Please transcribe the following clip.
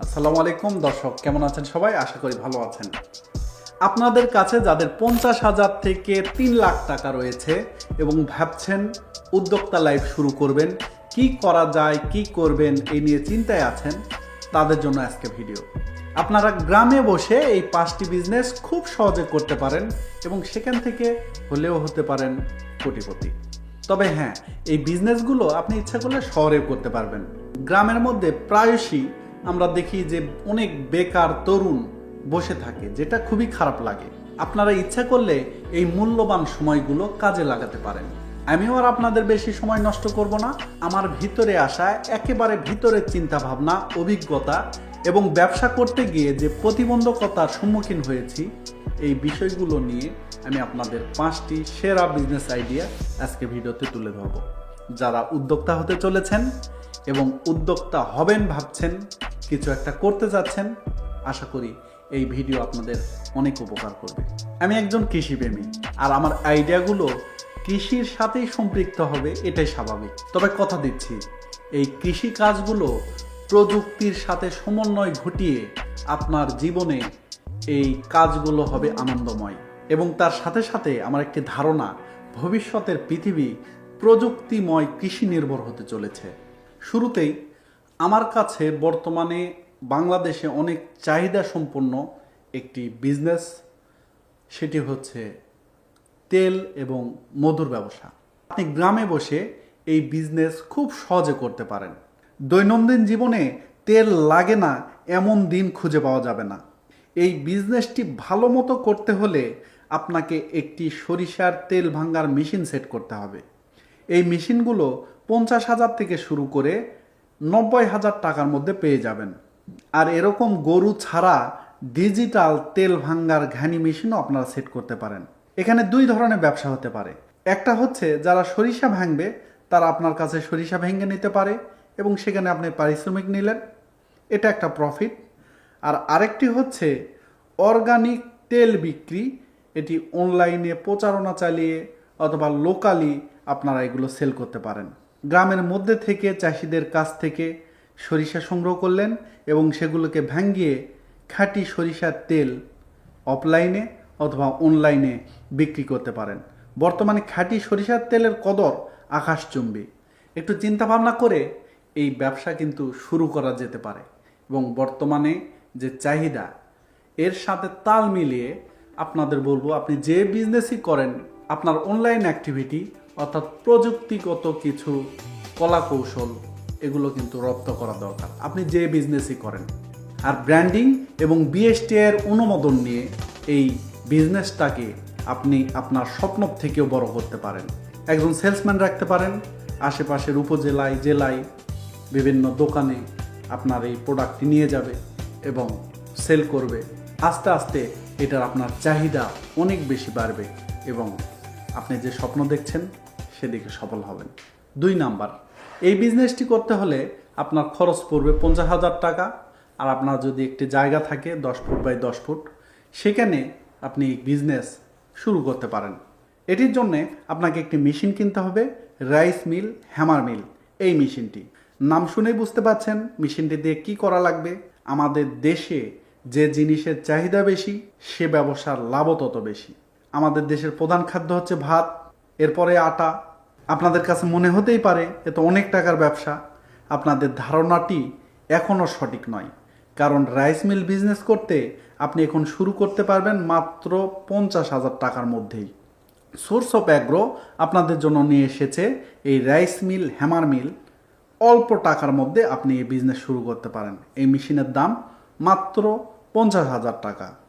আসসালামু আলাইকুম, দর্শক, কেমন আছেন সবাই? আশা করি ভালো আছেন। আপনাদের কাছে যাদের পঞ্চাশ হাজার থেকে তিন লাখ টাকা রয়েছে এবং ভাবছেন উদ্যোক্তা লাইফ শুরু করবেন, কি করা যায়, কি করবেন, এই নিয়ে চিন্তায় আছেন, তাদের জন্য আজকে ভিডিও। আপনারা গ্রামে বসে এই পাঁচটি বিজনেস খুব সহজে করতে পারেন এবং সেখান থেকে হলেও হতে পারেন কোটিপতি। তবে হ্যাঁ এই বিজনেসগুলো আপনি ইচ্ছা করলে শহরে করতে পারবেন। গ্রামের মধ্যে প্রায়শই আমরা দেখি যে অনেক বেকার তরুণ বসে থাকে, যেটা খুবই খারাপ লাগে। আপনারা ইচ্ছা করলে এই মূল্যবান সময়গুলো কাজে লাগাতে পারেন। আমিও আর আপনাদের বেশি সময় নষ্ট করব না। আমার ভিতরে আসা একেবারে ভিতরের চিন্তা ভাবনা অভিজ্ঞতা এবং ব্যবসা করতে গিয়ে যে প্রতিবন্ধকতার সম্মুখীন হয়েছি, এই বিষয়গুলো নিয়ে আমি আপনাদের পাঁচটি সেরা বিজনেস আইডিয়া আজকে ভিডিওতে তুলে ধরব। যারা উদ্যোক্তা হতে চলেছেন এবং উদ্যোক্তা হবেন ভাবছেন কিছু একটা করতে যাচ্ছেন, আশা করি এই ভিডিও আপনাদের অনেক উপকার করবে। আমি একজন কৃষিপ্রেমী, আর আমার আইডিয়াগুলো কৃষির সাথেই সম্পৃক্ত হবে, এটাই স্বাভাবিক। তবে কথা দিচ্ছি, এই কৃষি কাজগুলো প্রযুক্তির সাথে সমন্বয় ঘটিয়ে আপনার জীবনে এই কাজগুলো হবে আনন্দময়। এবং তার সাথে সাথে আমার একটি ধারণা, ভবিষ্যতের পৃথিবী প্রযুক্তিময় কৃষি নির্ভর হতে চলেছে। শুরুতেই আমার কাছে বর্তমানে বাংলাদেশে অনেক চাহিদা সম্পন্ন একটি বিজনেস সেটি হচ্ছে তেল এবং মধুর ব্যবসা। আপনি গ্রামে বসে এই বিজনেস খুব সহজে করতে পারেন। দৈনন্দিন জীবনে তেল লাগে না, এমন দিন খুঁজে পাওয়া যাবে না। এই বিজনেসটি ভালো মতো করতে হলে আপনাকে একটি সরিষার তেল ভাঙ্গার মেশিন সেট করতে হবে। এই মেশিনগুলো পঞ্চাশ হাজার থেকে শুরু করে নব্বই হাজার টাকার মধ্যে পেয়ে যাবেন। আর এরকম গরু ছাড়া ডিজিটাল তেল ভাঙ্গার ঘানি মেশিনও আপনারা সেট করতে পারেন। এখানে দুই ধরনের ব্যবসা হতে পারে। একটা হচ্ছে, যারা সরিষা ভাঙবে, তারা আপনার কাছে সরিষা ভেঙে নিতে পারে এবং সেখানে আপনি পারিশ্রমিক নিলেন। এটা একটা প্রফিট আর আরেকটি হচ্ছে অর্গানিক তেল বিক্রি, এটি অনলাইনে প্রচারণা চালিয়ে অথবা লোকালি আপনারা এগুলো সেল করতে পারেন। গ্রামের মধ্যে থেকে চাষিদের কাছ থেকে সরিষা সংগ্রহ করলেন এবং সেগুলোকে ভাঙ্গিয়ে খাঁটি সরিষার তেল অফলাইনে অথবা অনলাইনে বিক্রি করতে পারেন। বর্তমানে খাঁটি সরিষার তেলের কদর আকাশচুম্বী। একটু চিন্তা ভাবনা করে এই ব্যবসা কিন্তু শুরু করা যেতে পারে এবং বর্তমানে যে চাহিদা, এর সাথে তাল মিলিয়ে আপনাদের বলব, আপনি যে বিজনেসই করেন, আপনার অনলাইন অ্যাক্টিভিটি অর্থাৎ প্রযুক্তিগত কিছু কলা কৌশল এগুলো কিন্তু রপ্ত করা দরকার। আপনি যে বিজনেসই করেন, আর ব্র্যান্ডিং এবং বিএসটি এর অনুমোদন নিয়ে এই বিজনেসটাকে আপনি আপনার স্বপ্ন থেকেও বড় করতে পারেন। একজন সেলসম্যান রাখতে পারেন, আশেপাশের উপজেলায়, জেলায় বিভিন্ন দোকানে আপনার এই প্রোডাক্টটি নিয়ে যাবে এবং সেল করবে। আস্তে আস্তে এটার আপনার চাহিদা অনেক বেশি বাড়বে এবং আপনি যে স্বপ্ন দেখছেন সেদিকে সফল হবেন। দুই নাম্বার, এই বিজনেসটি করতে হলে আপনার খরচ পড়বে পঞ্চাশ হাজার টাকা আর আপনার যদি একটি জায়গা থাকে দশ ফুট বাই দশ ফুট, সেখানে আপনি বিজনেস শুরু করতে পারেন। এটির জন্যে আপনাকে একটি মেশিন কিনতে হবে রাইস মিল হ্যামার মিল এই মেশিনটি নাম শুনেই বুঝতে পারছেন মেশিনটি দিয়ে কী করা লাগবে। আমাদের দেশে যে জিনিসের চাহিদা বেশি, সে ব্যবসার লাভও তত বেশি। আমাদের দেশের প্রধান খাদ্য হচ্ছে ভাত, এরপরে আটা আপনাদের কাছে মনে হতেই পারে, এ তো অনেক টাকার ব্যবসা। আপনাদের ধারণাটি এখনও সঠিক নয়। কারণ রাইস মিল বিজনেস করতে আপনি এখন শুরু করতে পারবেন মাত্র পঞ্চাশ হাজার টাকার মধ্যেই। সোর্স অফ অ্যাগ্রো আপনাদের জন্য নিয়ে এসেছে এই রাইস মিল, হ্যামার মিল। অল্প টাকার মধ্যে আপনি এই বিজনেস শুরু করতে পারেন। এই মেশিনের দাম মাত্র পঞ্চাশ হাজার টাকা।